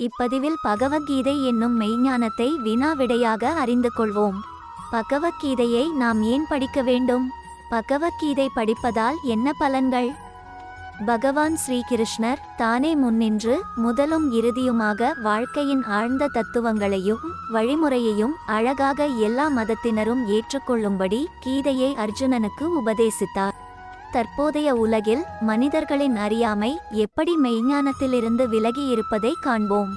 இப்பதிவில் பகவத்கீதை என்னும் மெய்ஞானத்தை வினாவிடையாக அறிந்து கொள்வோம். பகவத்கீதையை நாம் ஏன் படிக்க வேண்டும்? பகவத்கீதை படிப்பதால் என்ன பலன்கள்? பகவான் ஸ்ரீகிருஷ்ணர் தானே முன்னின்று முதலும் இறுதியுமாக வாழ்க்கையின் ஆழ்ந்த தத்துவங்களையும் வழிமுறையையும் அழகாக எல்லா மதத்தினரும் ஏற்றுக்கொள்ளும்படி கீதையை அர்ஜுனனுக்கு உபதேசித்தார். தற்போதைய உலகில் மனிதர்களின் அறியாமை எப்படி மெய்ஞானத்திலிருந்து விலகி இருப்பதை காண்போம்.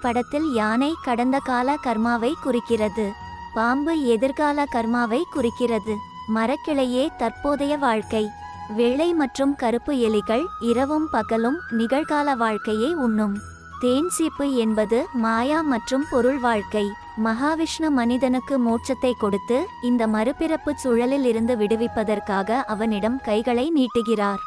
படத்தில் யானை கடந்த கால கர்மாவை குறிக்கிறது. பாம்பு எதிர்கால கர்மாவை குறிக்கிறது. மரக்கிளையே தற்போதைய வாழ்க்கை. வெள்ளை மற்றும் கருப்பு எலிகள் இரவும் பகலும் நிகழ்கால வாழ்க்கையை உண்ணும். தேன் சீப்பு என்பது மாயா மற்றும் பொருள் வாழ்க்கை. மகாவிஷ்ணு மனிதனுக்கு மோட்சத்தை கொடுத்து இந்த மறுபிறப்பு சூழலில் இருந்து விடுவிப்பதற்காக அவனிடம் கைகளை நீட்டுகிறார்.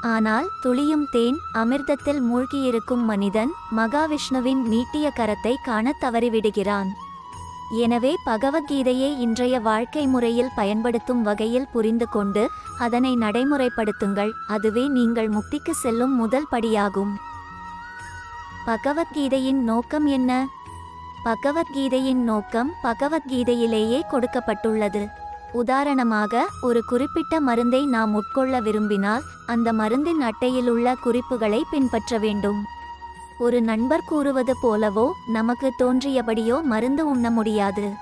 ஆனால் துளியும் தேன் அமிர்தத்தில் மூழ்கியிருக்கும் மனிதன் மகாவிஷ்ணுவின் நீட்டிய கரத்தை காணத் தவறிவிடுகிறான். எனவே பகவத்கீதையை இன்றைய வாழ்க்கை முறையில் பயன்படுத்தும் வகையில் புரிந்து கொண்டு அதனை நடைமுறைப்படுத்துங்கள். அதுவே நீங்கள் முக்திக்கு செல்லும் முதல் படியாகும். பகவத்கீதையின் நோக்கம் என்ன? பகவத்கீதையின் நோக்கம் பகவத்கீதையிலேயே கொடுக்கப்பட்டுள்ளது. உதாரணமாக ஒரு குறிப்பிட்ட மருந்தை நாம் உட்கொள்ள விரும்பினால் அந்த மருந்தின் அட்டையில் உள்ள குறிப்புகளை பின்பற்ற வேண்டும். ஒரு நண்பர் கூறுவது போலவோ நமக்கு தோன்றியபடியோ மருந்து உண்ண முடியாது.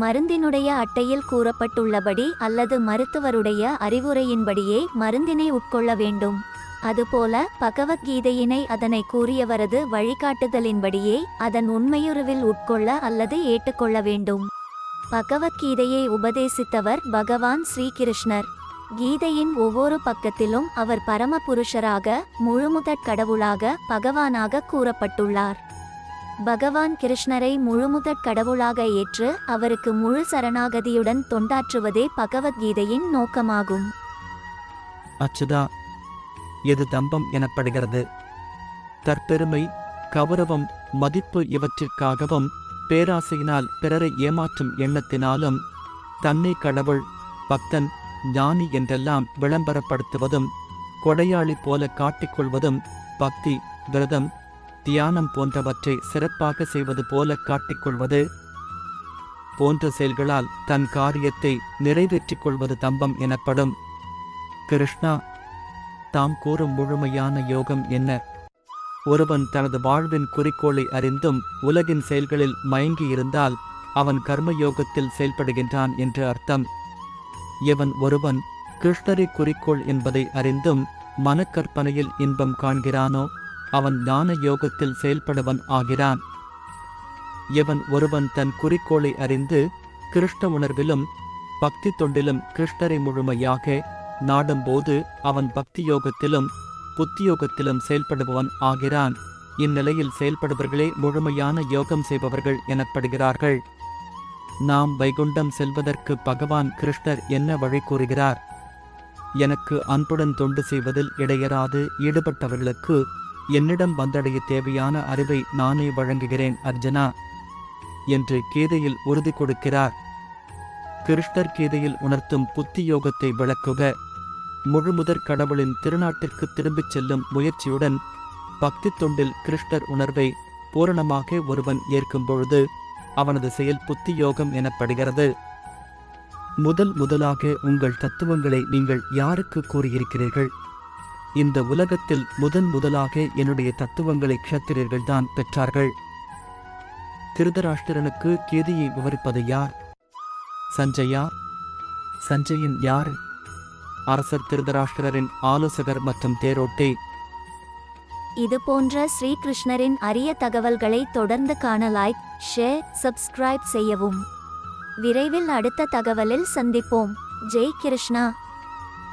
மருந்தினுடைய அட்டையில் கூறப்பட்டுள்ளபடி அல்லது மருத்துவருடைய அறிவுரையின்படியே மருந்தினை உட்கொள்ள வேண்டும். அதுபோல பகவத்கீதையினை அதனை கூறியவரது வழிகாட்டுதலின்படியே அதன் உண்மையுருவில் உட்கொள்ள அல்லது ஏற்றுக்கொள்ள வேண்டும். பகவத்கீதையை உபதேசித்தவர் பகவான் ஸ்ரீகிருஷ்ணர். கீதையின் ஒவ்வொரு பக்கத்திலும் அவர் பரமபுருஷராக முழுமுதற் கடவுளாக பகவானாக கூறப்பட்டுள்ளார். பகவான் கிருஷ்ணரை முழுமுதற் கடவுளாக ஏற்று அவருக்கு முழு சரணாகதியுடன் தொண்டாற்றுவதே பகவத்கீதையின் நோக்கமாகும். அச்சுதா எது தம்பம் எனப்படுகிறது? தற்பெருமை கௌரவம் மதிப்பு இவற்றிற்காகவும் பேராசையினால் பிறரை ஏமாற்றும் எண்ணத்தினாலும் தன்னை கடவுள் பக்தன் ஞானி என்றெல்லாம் விளம்பரப்படுத்துவதும் கொடையாளி போல காட்டிக்கொள்வதும் பக்தி விரதம் தியானம் போன்றவற்றை சிறப்பாக செய்வது போல காட்டிக்கொள்வது போன்ற செயல்களால் தன் காரியத்தை நிறைவேற்றிக் கொள்வது தம்பம் எனப்படும். கிருஷ்ணா தாம் கூறும் முழுமையான யோகம் என்ன? ஒருவன் தனது வாழ்வின் குறிக்கோளை அறிந்தும் உலகின் செயல்களில் மயங்கி இருந்தால் அவன் கர்மயோகத்தில் செயல்படுகின்றான் என்று அர்த்தம். இவன் ஒருவன் கிருஷ்ணரை குறிக்கோள் என்பதை அறிந்தும் மனக்கற்பனையில் இன்பம் காண்கிறானோ அவன் ஞான யோகத்தில் செயல்படுவன் ஆகிறான். எவன் ஒருவன் தன் குறிக்கோளை அறிந்து கிருஷ்ண உணர்விலும் பக்தி தொண்டிலும் கிருஷ்ணரை முழுமையாக நாடும்போது அவன் பக்தி யோகத்திலும் புத்தியோகத்திலும் செயல்படுபவன் ஆகிறான். இந்நிலையில் செயல்படுபவர்களே முழுமையான யோகம் செய்பவர்கள் எனப்படுகிறார்கள். நாம் வைகுண்டம் செல்வதற்கு பகவான் கிருஷ்ணர் என்ன வழி கூறுகிறார்? எனக்கு அன்புடன் தொண்டு செய்வதில் இடையராது ஈடுபட்டவர்களுக்கு என்னிடம் வந்தடைய தேவையான அறிவை நானே வழங்குகிறேன் அர்ஜுனா என்று கீதையில் உறுதி கொடுக்கிறார். கிருஷ்ணர் கீதையில் உணர்த்தும் புத்தி யோகத்தை விளக்குக. முழுமுதற் கடவுளின் திருநாட்டிற்கு திரும்பிச் செல்லும் முயற்சியுடன் பக்தி தொண்டில் கிருஷ்ணர் உணர்வை பூரணமாக ஒருவன் ஏற்கும் பொழுது அவனது செயல் புத்தி யோகம் எனப்படுகிறது. முதல் முதலாக உங்கள் தத்துவங்களை நீங்கள் யாருக்கு கூறியிருக்கிறீர்கள்? இந்த உலகத்தில் முதன் முதலாக என்னுடைய தத்துவங்களை க்ஷத்திரியர்கள் தான் பெற்றார்கள். திருதராஷ்டிரனுக்கு கீதியை விவரிப்பது யார்? சஞ்சயா? சஞ்சயன் யார்? அரசர் திருதராஷ்டிரரின் ஆலோசகர் மற்றும் தேரோட்டி. இது போன்ற ஸ்ரீகிருஷ்ணரின் அரிய தகவல்களை தொடர்ந்து காண லைக் ஷேர் சப்ஸ்கிரைப் செய்யவும். விரைவில் அடுத்த தகவலில் சந்திப்போம். ஜெய் கிருஷ்ணா.